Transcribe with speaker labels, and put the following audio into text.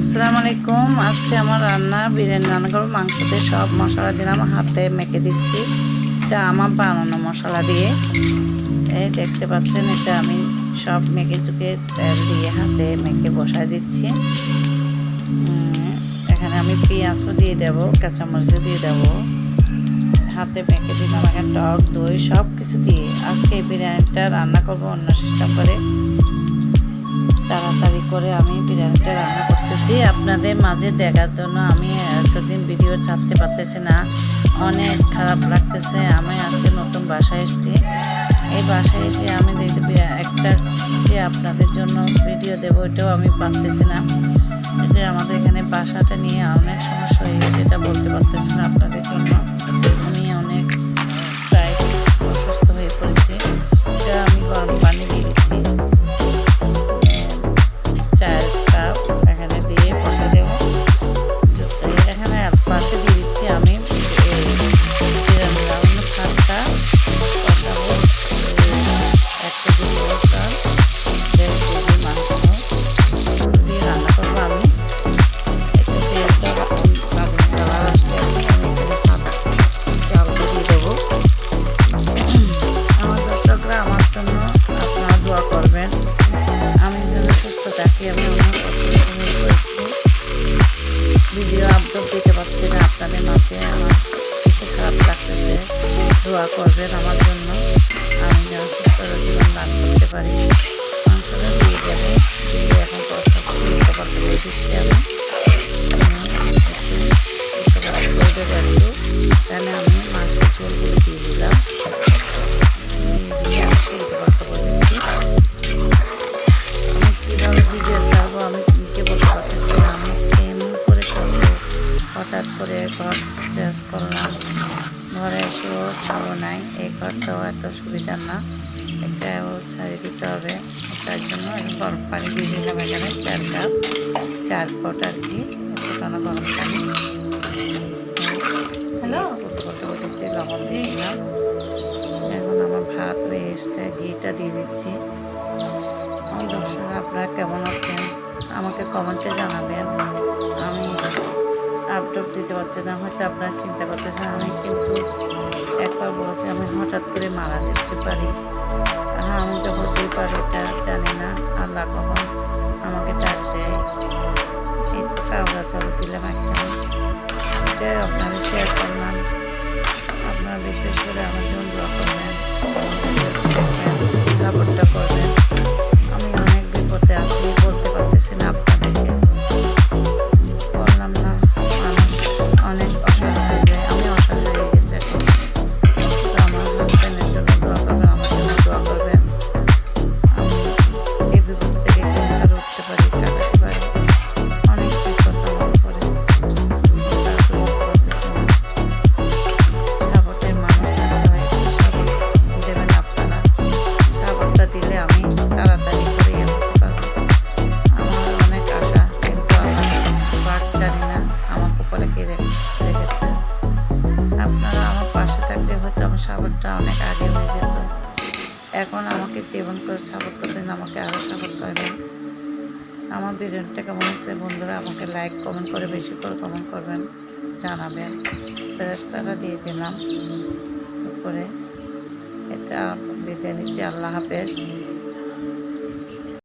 Speaker 1: আসসালামু আলাইকুম আজকে আমার রান্না, বিরিয়ানি রান্না করব মাংসতে সব মশলা দিলাম হাতে মেখে দিচ্ছি। এটা আমার বানানো মশলা দিয়ে। এই দেখতে পাচ্ছেন, এটা আমি সব মেখে চুকে তেল দিয়ে হাতে মেখে বসায় দিচ্ছি। এখানে আমি পেঁয়াজও দিয়ে দেবো, কাঁচামরিচও দিয়ে দেবো। হাতে মেখে দিলাম এখানে টক, দই সব কিছু দিয়ে। আজকে বিরিয়ানিটা রান্না করব অন্য সিস্টেম করে। তাড়াতাড়ি করে আমি বিরিয়ানিটা রান্না করতেছি। আপনাদের মাঝে দেখার জন্য আমি এতদিন ভিডিও ছাড়তে পারতেছি না। অনেক খারাপ লাগতেছে। আমি আজকে নতুন বাসায় এসেছি। এই বাসায় এসে আমি দেখতে একটা যে আপনাদের জন্য ভিডিও দেবো, এটাও আমি পারতেছি না। যে আমাদের এখানে বাসাটা নিয়ে অনেক সমস্যা হয়ে গেছে, এটা বলতে পারতেছি না আপনাদের জন্য। থাকি আমি অনেক অসুস্থ হয়ে ভিডিও আপলোড দিতে পারছি আপনাদের মাঝে, আমার বেশি খারাপ লাগতেছে। দোয়া করবেন আমার জন্য। আমি যেন সুস্থ পারি। এখন কষ্ট পাল্টা করে দিচ্ছি আমি। এখানে আমি মাংসের ঝোলগুলো করে ঘর চেঞ্জ করলাম। ঘরে এসেও ভালো নাই, এই ঘরটাও এত সুবিধা না। একটা ছাড়ি দিতে হবে তার জন্য গরম পানি দিয়ে দিলাম এখানে চার কাপ চার ফট আর কি ফুটানো গরম পানি। দিয়ে এখন আমার ভাত হয়ে এসছে, ঘিটা দিয়ে দিচ্ছি। আমার দর্শক, আপনারা কেমন আছেন? আমাকে কমেন্টে জানাবেন। আমি আপডেট দিতে পারছে না, হয়তো আপনারা চিন্তা করতেছেন, আমি কিন্তু একবার বলেছি, আমি হঠাৎ করে মারা যেতে পারি। হ্যাঁ আমি তো হতেই পারি, এটা জানি না। আল্লাহ কখন আমাকে ডাক দেয়। সেই কাউরা চালু দিলাম এক চামচ। এটাই আপনাদের শেয়ার করলাম। আপনারা বেশি বেশি করে আমার জন্য সাপোর্টটা করবেন। আমি অনেক বিপদে আছি, বলতে পারতেছি না। আপনারা আমার পাশে থাকলে হয়তো আমার সাপোর্টটা অনেক আগে হয়ে যেত। এখন আমাকে জীবন করে সাপোর্ট করতেন আমাকে আরও সাপোর্ট করবেন। আমার ভিডিওটা কেমন হচ্ছে বন্ধুরা আমাকে লাইক কমেন্ট করে বেশি করে কমেন্ট করবেন, জানাবেন। ফেরেস্তারা দিয়ে দিলাম। করে এটা বিদায় নিচ্ছি, আল্লাহ হাফেজ।